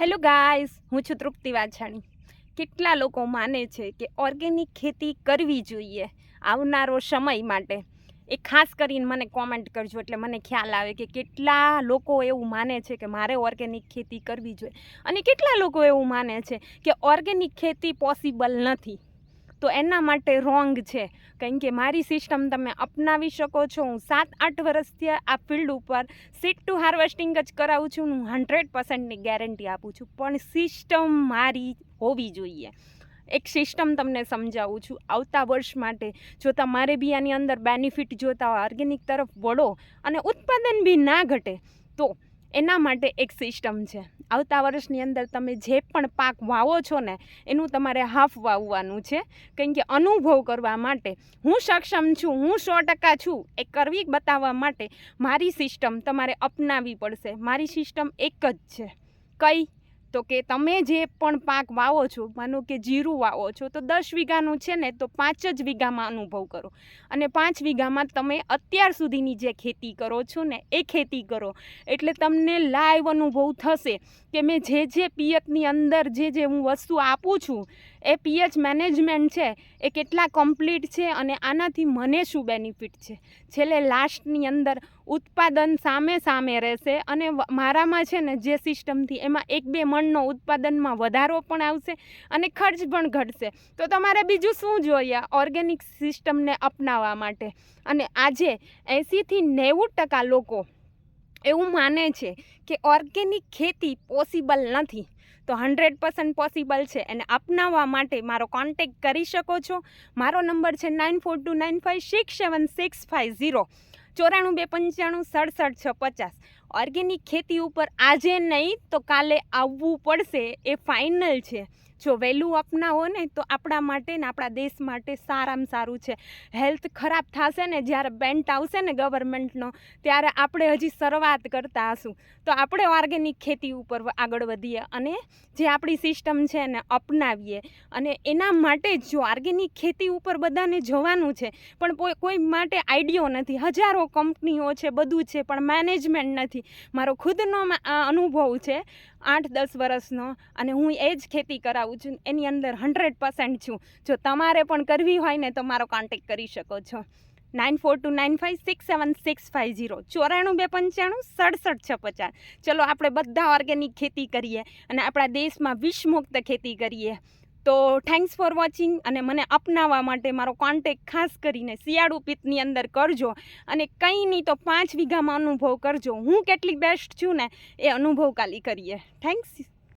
Hello guys હું છું તૃપ્તિ વાછાણી. કેટલા લોકો માને છે કે ઓર્ગેનિક ખેતી કરવી જોઈએ આવનારો સમય માટે. એ ખાસ કરીને મને કોમેન્ટ કરજો એટલે મને ખ્યાલ આવે કે કેટલા લોકો એવું માને છે કે મારે ઓર્ગેનિક ખેતી કરવી જોઈએ. અને કેટલા લોકો એવું માને છે કે ઓર્ગેનિક ખેતી પોસિબલ નથી. તો એના માટે રોંગ છે. કારણ કે મારી સિસ્ટમ તમે અપનાવી શકો છો. હું સાત આઠ વર્ષથી આ ફિલ્ડ ઉપર સીટ ટુ હાર્વેસ્ટિંગ જ કરાવું છું હું હંડ્રેડ પર્સન્ટની ગેરંટી આપું છું. પણ સિસ્ટમ મારી હોવી જોઈએ. એક સિસ્ટમ તમને સમજાવું છું. આવતા વર્ષ માટે જો તમારે બી આની અંદર બેનિફિટ જોતા ઓર્ગેનિક તરફ વળો અને ઉત્પાદન બી ના ઘટે, તો એના માટે એક સિસ્ટમ છે. આવતા વર્ષની અંદર તમે જે પણ પાક વાવો છો ને, એનું તમારે હાફ વાવવાનું છે. કારણ કે અનુભવ કરવા માટે હું સક્ષમ છું, હું સો ટકા છું, એ કરવી બતાવવા માટે મારી સિસ્ટમ તમારે અપનાવવી પડશે. મારી સિસ્ટમ એક જ છે. કઈ? તો કે તમે જે પણ પાક વાવો છો, માનો કે જીરું વાવો છો, તો દસ વીઘાનું છે ને, તો પાંચ જ વીઘામાં અનુભવ કરો. અને પાંચ વીઘામાં તમે અત્યાર સુધીની જે ખેતી કરો છો ને, એ ખેતી કરો. એટલે તમને લાઈવ અનુભવ થશે. કે મેં જે જે પિયતની અંદર જે જે હું વસ્તુ આપું છું, એ પીએચ મેનેજમેન્ટ છે, એ કેટલા કમ્પ્લીટ છે અને આનાથી મને શું બેનિફિટ છે? છેલ્લે લાસ્ટની અંદર ઉત્પાદન સામે સામે રહેશે અને મારામાં છે ને જે સિસ્ટમથી એમાં એક બે મણનો ઉત્પાદનમાં વધારો પણ આવશે અને ખર્ચ પણ ઘટશે. તો તમારે બીજું શું જોઈએ? ઓર્ગેનિક સિસ્ટમને અપનાવવા માટે. અને આજે એંસીથી નેવું ટકા લોકો એવું માને છે કે ઓર્ગેનિક ખેતી પોસિબલ નથી. તો હંડ્રેડ પર્સન્ટ પોસિબલ છે. અને અપનાવવા માટે મારો કોન્ટેક કરી શકો છો. મારો નંબર છે nine four two nine five six seven six five zero ચોરાણું બે પંચાણું સડસઠ છ પચાસ ઓર્ગેનિક ખેતી ઉપર આજે નહીં તો કાલે આવવું પડશે. એ ફાઇનલ છે. જો વહેલું અપનાવો ને તો આપણા માટે ને આપણા દેશ માટે સારામાં સારું છે. હેલ્થ ખરાબ થશે ને જ્યારે બેન્ટ આવશે ને ગવર્મેન્ટનો ત્યારે આપણે હજી શરૂઆત કરતા હશું. તો આપણે ઓર્ગેનિક ખેતી ઉપર આગળ વધીએ અને જે આપણી સિસ્ટમ છે એને અપનાવીએ. અને એના માટે જ ઓર્ગેનિક ખેતી ઉપર બધાને જવાનું છે, પણ કોઈ માટે આઈડિયો નથી. હજારો કંપનીઓ છે, બધું છે, પણ મેનેજમેન્ટ નથી. મારો ખુદનો અનુભવ છે આઠ દસ વર્ષનો અને હું એ જ ખેતી કરાવું છું, એની અંદર હંડ્રેડ પર્સન્ટ છું. જો તમારે પણ કરવી હોય ને તો મારો કોન્ટેક્ટ કરી શકો છો. Nine four two nine five six seven six five zero ચોરાણું બે પંચાણું, સડસઠ છ પચાસ ચલો, આપણે બધા ઓર્ગેનિક ખેતી કરીએ અને આપણા દેશમાં વિષમુક્ત ખેતી કરીએ. તો થેન્ક્સ ફોર વોચિંગ અને મને અપનાવવા માટે મારો કોન્ટેક ખાસ કરીને શિયાળુ પિત્તની અંદર કરજો અને કંઈ નહીં તો પાંચ વીઘામાં અનુભવ કરજો. હું કેટલી બેસ્ટ છું ને એ અનુભવ કાલી કરીએ. થેન્ક્સ